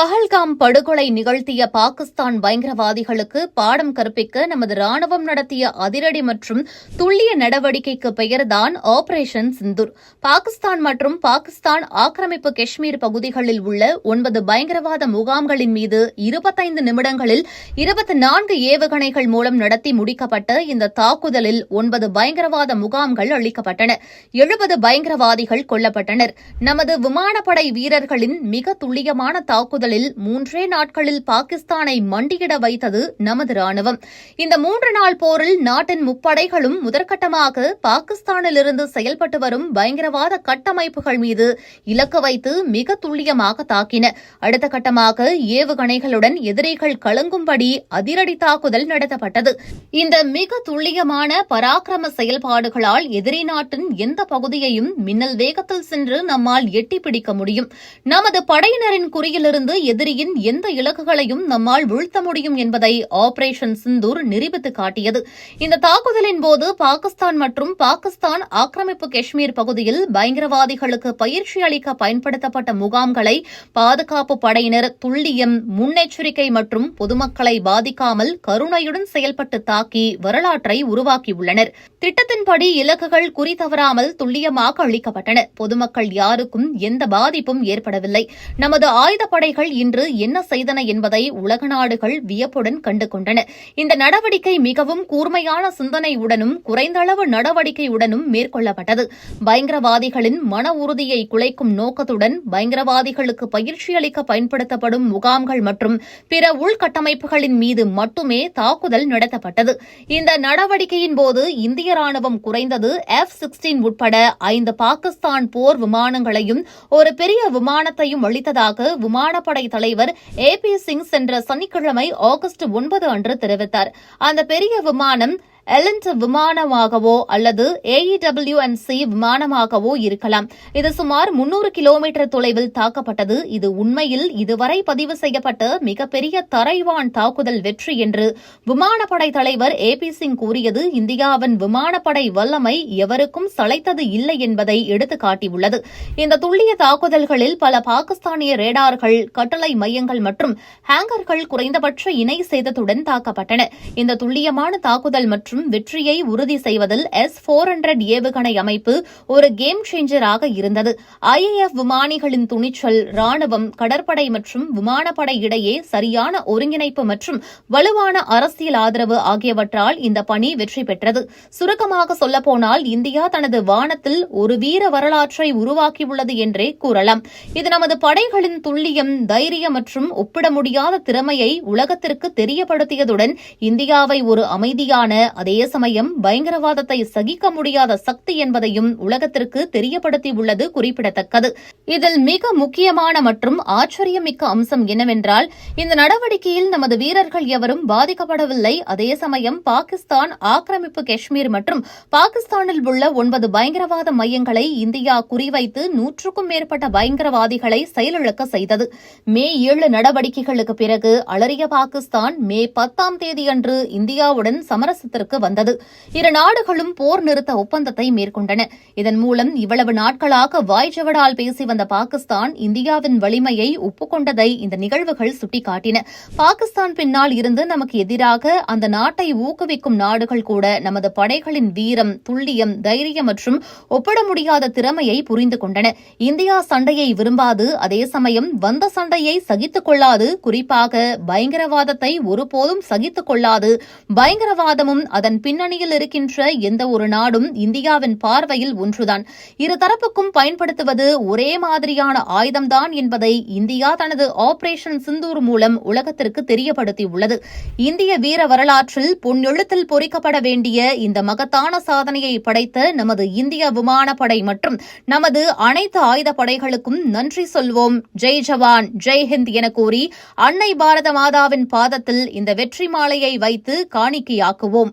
பஹல்காம் படுகொலை நிகழ்த்திய பாகிஸ்தான் பயங்கரவாதிகளுக்கு பாடம் கற்பிக்க நமது ராணுவம் நடத்திய அதிரடி மற்றும் துல்லிய நடவடிக்கைக்கு பெயர்தான் ஆபரேஷன் சிந்தூர் பாகிஸ்தான் மற்றும் பாகிஸ்தான் ஆக்கிரமிப்பு காஷ்மீர் பகுதிகளில் உள்ள ஒன்பது பயங்கரவாத முகாம்களின் மீது இருபத்தைந்து நிமிடங்களில் இருபத்தி நான்கு ஏவுகணைகள் மூலம் நடத்தி முடிக்கப்பட்ட இந்த தாக்குதலில் ஒன்பது பயங்கரவாத முகாம்கள் அளிக்கப்பட்டன. எழுபது பயங்கரவாதிகள் கொல்லப்பட்டனர். நமது விமானப்படை வீரர்களின் மிக துல்லியமான தாக்குதல் தாக்குதலில் மூன்றே நாட்களில் பாகிஸ்தானை மண்டியிட வைத்தது நமது ராணுவம் இந்த மூன்று நாள் போரில் நாட்டின் முப்படைகளும் முதற்கட்டமாக பாகிஸ்தானிலிருந்து செயல்பட்டு வரும் பயங்கரவாத கட்டமைப்புகள் மீது இலக்கு வைத்து மிக துல்லியமாக தாக்கின. அடுத்த கட்டமாக ஏவுகணைகளுடன் எதிரிகள் கலங்கும்படி அதிரடி தாக்குதல் நடத்தப்பட்டது. இந்த மிக துல்லியமான பராக்கிரம செயல்பாடுகளால் எதிரி நாட்டின் எந்த பகுதியையும் மின்னல் வேகத்தில் சென்று நம்மால் எட்டி பிடிக்க முடியும். நமது படையினரின் குறியிலிருந்து எதிரியின் எந்த இலக்குகளையும் நம்மால் வீழ்த்த முடியும் என்பதை ஆபரேஷன் சிந்தூர் நிரூபித்து காட்டியது. இந்த தாக்குதலின் போது பாகிஸ்தான் மற்றும் பாகிஸ்தான் ஆக்கிரமிப்பு காஷ்மீர் பகுதியில் பயங்கரவாதிகளுக்கு பயிற்சி அளிக்க பயன்படுத்தப்பட்ட முகாம்களை பாதுகாப்பு படையினர் துல்லியம் முன்னெச்சரிக்கை மற்றும் பொதுமக்களை பாதிக்காமல் கருணையுடன் செயல்பட்டு தாக்கி வரலாற்றை உருவாக்கியுள்ளனர். திட்டத்தின்படி இலக்குகள் குறி தவறாமல் துல்லியமாக அளிக்கப்பட்டன. பொதுமக்கள் யாருக்கும் எந்த பாதிப்பும் ஏற்படவில்லை. நமது ஆயுதப்படைகள் இன்று என்ன செய்தன என்பதை உலக நாடுகள் வியப்புடன் கண்டு கொண்டன இந்த நடவடிக்கை மிகவும் கூர்மையான சிந்தனையுடனும் குறைந்தளவு நடவடிக்கையுடனும் மேற்கொள்ளப்பட்டது. பயங்கரவாதிகளின் மன உறுதியை குலைக்கும் நோக்கத்துடன் பயங்கரவாதிகளுக்கு பயிற்சி அளிக்க பயன்படுத்தப்படும் முகாம்கள் மற்றும் பிற உள்கட்டமைப்புகளின் மீது மட்டுமே தாக்குதல் நடத்தப்பட்டது. இந்த நடவடிக்கையின் போது இந்திய ராணுவம் குறைந்தது எஃப் சிக்ஸ்டீன் உட்பட ஐந்து பாகிஸ்தான் போர் விமானங்களையும் ஒரு பெரிய விமானத்தையும் அளித்ததாக விமானப்படை தலைவர் ஏ பி சிங் சென்ற சனிக்கிழமை ஆகஸ்ட் ஒன்பது அன்று தெரிவித்தார். அந்த பெரிய விமானம் எலண்ட் விமானமாகவோ அல்லது ஏஇடபிள்யூ அண்ட் சி விமானமாகவோ இருக்கலாம். இது சுமார் முன்னூறு கிலோமீட்டர் தொலைவில் தாக்கப்பட்டது. இது உண்மையில் இதுவரை பதிவு செய்யப்பட்ட மிகப்பெரிய தரைவான் தாக்குதல் வெற்றி என்று விமானப்படை தலைவர் ஏ பி சிங் கூறியது. இந்தியாவின் விமானப்படை வல்லமை எவருக்கும் சளைத்தது இல்லை என்பதை எடுத்துக்காட்டியுள்ளது. இந்த துல்லிய தாக்குதல்களில் பல பாகிஸ்தானிய ரேடார்கள் கட்டளை மையங்கள் மற்றும் ஹேங்கர்கள் குறைந்தபட்ச இணை சேதத்துடன் தாக்கப்பட்டன. இந்த துல்லியமான தாக்குதல் மற்றும் வெற்றியை உறுதி செய்வதில் எஸ் போர் ஹண்ட்ரட் ஏவுகணை அமைப்பு ஒரு கேம் சேஞ்சராக இருந்தது. ஐஏஎஃப் விமானிகளின் துணிச்சல் ராணுவம் கடற்படை மற்றும் விமானப்படை இடையே சரியான ஒருங்கிணைப்பு மற்றும் வலுவான அரசியல் ஆதரவு ஆகியவற்றால் இந்த பணி வெற்றி பெற்றது. சுருக்கமாக சொல்லப்போனால் இந்தியா தனது வானத்தில் ஒரு வீர வரலாற்றை உருவாக்கியுள்ளது என்றே கூறலாம். இது நமது படைகளின் துல்லியம் தைரியம் மற்றும் ஒப்பிட முடியாத திறமையை உலகத்திற்கு தெரியப்படுத்தியதுடன் இந்தியாவை ஒரு அமைதியான அதே சமயம் பயங்கரவாதத்தை சகிக்க முடியாத சக்தி என்பதையும் உலகத்திற்கு தெரியப்படுத்தியுள்ளது குறிப்பிடத்தக்கது. இதில் மிக முக்கியமான மற்றும் ஆச்சரியமிக்க அம்சம் என்னவென்றால் இந்த நடவடிக்கையில் நமது வீரர்கள் எவரும் பாதிக்கப்படவில்லை. அதே சமயம் பாகிஸ்தான் ஆக்கிரமிப்பு காஷ்மீர் மற்றும் பாகிஸ்தானில் உள்ள ஒன்பது பயங்கரவாத மையங்களை இந்தியா குறிவைத்து நூற்றுக்கும் மேற்பட்ட பயங்கரவாதிகளை செயலிழக்க செய்தது. மே ஏழு நடவடிக்கைகளுக்கு பிறகு அலறிய பாகிஸ்தான் மே பத்தாம் தேதியன்று இந்தியாவுடன் சமரசத்திற்கு வந்தது. இரு நாடுகளும் போர் நிறுத்த ஒப்பந்தத்தை மேற்கொண்டன. இதன் மூலம் இவ்வளவு நாட்களாக வாய்ச்சவடால் பேசி வந்த பாகிஸ்தான் இந்தியாவின் வலிமையை ஒப்புக்கொண்டதை இந்த நிகழ்வுகள் சுட்டிக்காட்டின. பாகிஸ்தான் பின்னால் இருந்து நமக்கு எதிராக அந்த நாட்டை ஊக்குவிக்கும் நாடுகள் கூட நமது படைகளின் வீரம் துல்லியம் தைரியம் மற்றும் ஒப்பிட முடியாத திறமையை புரிந்து கொண்டன. இந்தியா சண்டையை விரும்பாது அதே சமயம் வந்த சண்டையை சகித்துக் கொள்ளாது குறிப்பாக பயங்கரவாதத்தை ஒருபோதும் சகித்துக் கொள்ளாது பயங்கரவாதமும் அதன் பின்னணியில் இருக்கின்ற எந்த ஒரு நாடும் இந்தியாவின் பார்வையில் ஒன்றுதான். இருதரப்புக்கும் பயன்படுத்துவது ஒரே மாதிரியான ஆயுதம்தான் என்பதை இந்தியா தனது ஆபரேஷன் சிந்தூர் மூலம் உலகத்திற்கு தெரியப்படுத்தியுள்ளது. இந்திய வீர வரலாற்றில் பொன்னெழுத்தில் பொறிக்கப்பட வேண்டிய இந்த மகத்தான சாதனையை படைத்த நமது இந்திய விமானப்படை மற்றும் நமது அனைத்து ஆயுத படைகளுக்கும் நன்றி சொல்வோம். ஜெய் ஜவான் ஜெய் ஹிந்த் என கூறி அன்னை பாரத மாதாவின் பாதத்தில் இந்த வெற்றி மாலையை வைத்து காணிக்கையாக்குவோம்.